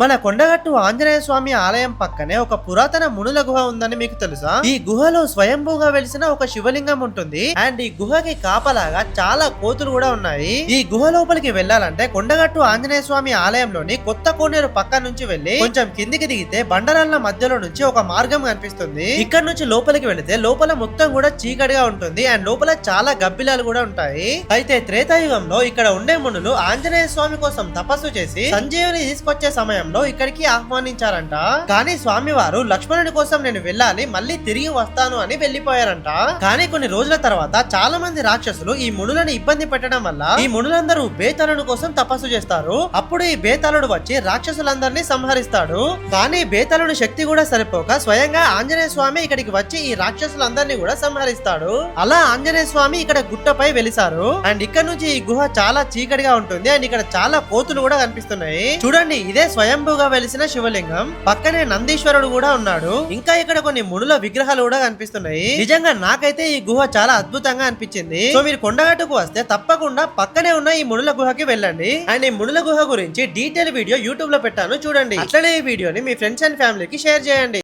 మన కొండగట్టు ఆంజనేయ స్వామి ఆలయం పక్కనే ఒక పురాతన మునుల గుహ ఉందని మీకు తెలుసా? ఈ గుహలో స్వయంభూగా వెలిసిన ఒక శివలింగం ఉంటుంది. అండ్ ఈ గుహకి కాపలాగా చాలా కోతులు కూడా ఉన్నాయి. ఈ గుహ లోపలికి వెళ్ళాలంటే కొండగట్టు ఆంజనేయ స్వామి ఆలయంలోని కొత్త కోనేరు పక్క నుంచి వెళ్ళి కొంచెం కిందికి దిగితే బండరాళ్ళ మధ్యలో నుంచి ఒక మార్గం కనిపిస్తుంది. ఇక్కడ నుంచి లోపలికి వెళితే లోపల మొత్తం కూడా చీకటిగా ఉంటుంది. అండ్ లోపల చాలా గబ్బిలాలు కూడా ఉంటాయి. అయితే త్రేతాయుగంలో ఇక్కడ ఉండే మునులు ఆంజనేయ స్వామి కోసం తపస్సు చేసి సంజీవుని తీసుకొచ్చే సమయం. సమయంలో ఇక్కడికి ఆహ్వానించారంట. కానీ స్వామి వారు లక్ష్మణుడి కోసం నేను వెళ్ళాలి మళ్ళీ తిరిగి వస్తాను అని వెళ్ళిపోయారంట కానీ కొన్ని రోజుల తర్వాత చాలా మంది రాక్షసులు ఈ మునులను ఇబ్బంది పెట్టడం వల్ల ఈ మునులందరూ బేతాళుడు కోసం తపస్సు చేస్తారు. అప్పుడు ఈ బేతాళుడు వచ్చి రాక్షసులందరినీ సంహరిస్తాడు. కానీ బేతాళుడి శక్తి కూడా సరిపోక స్వయంగా ఆంజనేయ స్వామి ఇక్కడికి వచ్చి ఈ రాక్షసులందరినీ కూడా సంహరిస్తాడు. అలా ఆంజనేయ స్వామి ఇక్కడ గుట్టపై వెలిసారు. అండ్ ఇక్కడ నుంచి ఈ గుహ చాలా చీకటిగా ఉంటుంది. అండ్ ఇక్కడ చాలా కోతులు కూడా కనిపిస్తున్నాయి. చూడండి ఇదే స్వయం స్వయంభూగా వెలిసిన శివలింగం పక్కనే నందీశ్వరుడు కూడా ఉన్నాడు. ఇంకా ఇక్కడ కొన్ని మునుల విగ్రహాలు కూడా కనిపిస్తున్నాయి. నిజంగా నాకైతే ఈ గుహ చాలా అద్భుతంగా అనిపించింది. సో మీరు కొండగట్టుకు వస్తే తప్పకుండా పక్కనే ఉన్న ఈ మునుల గుహకి వెళ్ళండి. అండ్ ఈ మునుల గుహ గురించి డీటెయిల్ వీడియో యూట్యూబ్లో పెట్టాను. చూడండి. అట్లనే ఈ వీడియోని మీ ఫ్రెండ్స్ అండ్ ఫ్యామిలీకి షేర్ చేయండి.